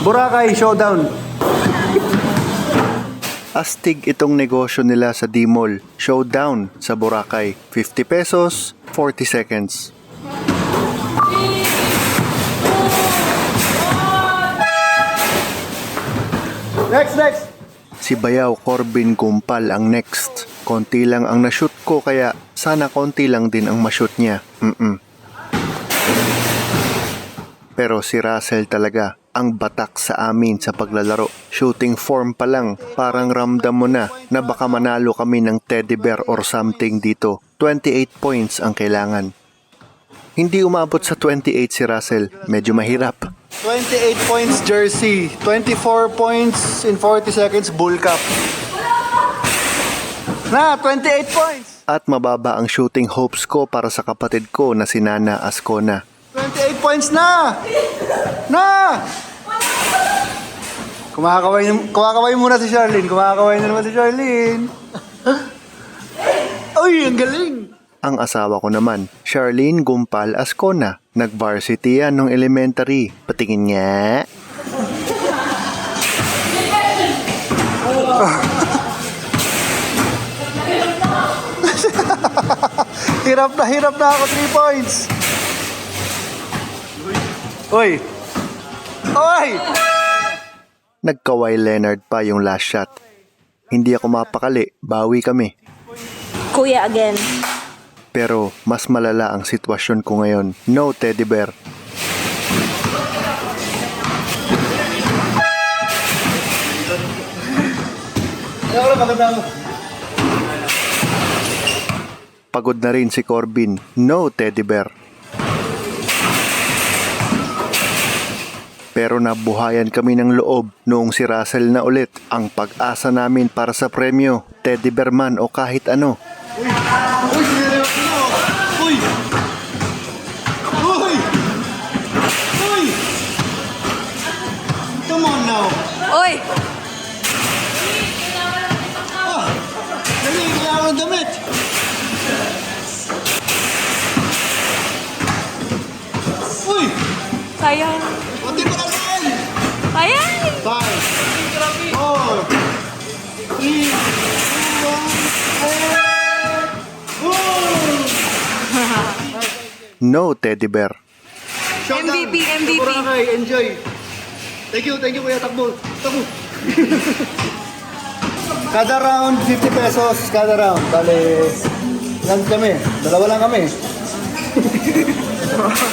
Boracay Showdown. Astig itong negosyo nila sa D-Mall. Showdown sa Boracay. 50 pesos, 40 seconds. Next, next. Si Bayaw Corbin Gumpal ang next. Konti lang ang nashoot ko kaya sana konti lang din ang mashoot niya. Mm-mm. Pero si Russell talaga ang batak sa amin sa paglalaro. Shooting form pa lang, parang ramdam mo na na baka manalo kami ng teddy bear or something dito. 28 points ang kailangan. Hindi umabot sa 28 si Russell, medyo mahirap. 28 points jersey. 24 points in 40 seconds bull cup. Na, 28 points. At mababa ang shooting hopes ko para sa kapatid ko na si Nana Ascona. 28 points na! Na! Kumakaway, kumakaway muna si Charlene. Kumakaway na naman si Charlene. Uy, ang galing! Ang asawa ko naman, Charlene Gumpal Ascona. Nag-varsity yan nung elementary. Patingin nga. Hirap na hirap na ako, 3 points. Uy! Uy! Nagkaway Leonard pa yung last shot. Hindi ako mapakali, bawi kami. Kuya again. Pero mas malala ang sitwasyon ko ngayon. No teddy bear. Pagod na rin si Corbin. No teddy bear. Pero nabuhayan kami ng loob noong si Russell na ulit ang pag-asa namin para sa premyo, teddy bear man o kahit ano. Uy, mo! Uy! Uy! Uy! Come on now! Ah! Dali, kailangan ng damit! Uy! Sayang. Pati ko na lang! Sayang! Five, four, three, two, one, and... No teddy bear. Showdown. MVP, MVP. Boracay, enjoy. Thank you, thank you kuya. Takbo. Takbo. kada round, 50 pesos. Kada round. Bale, lang kami. Dalawa lang kami.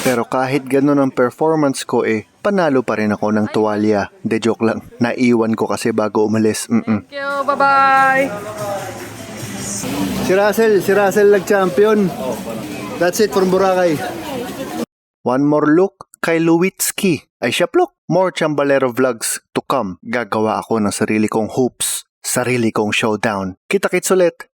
Pero kahit ganun ang performance ko eh, panalo pa rin ako ng tuwalya. De joke lang. Naiwan ko kasi bago umalis. Mm-mm. Thank you. Bye-bye. Si Russell, si Russell nag-champion. That's it from Boracay. One more look kay Lewitsky. Ay siya plok. More Chambalero vlogs to come. Gagawa ako ng sarili kong hoops. Sarili kong showdown. Kita-kits ulit.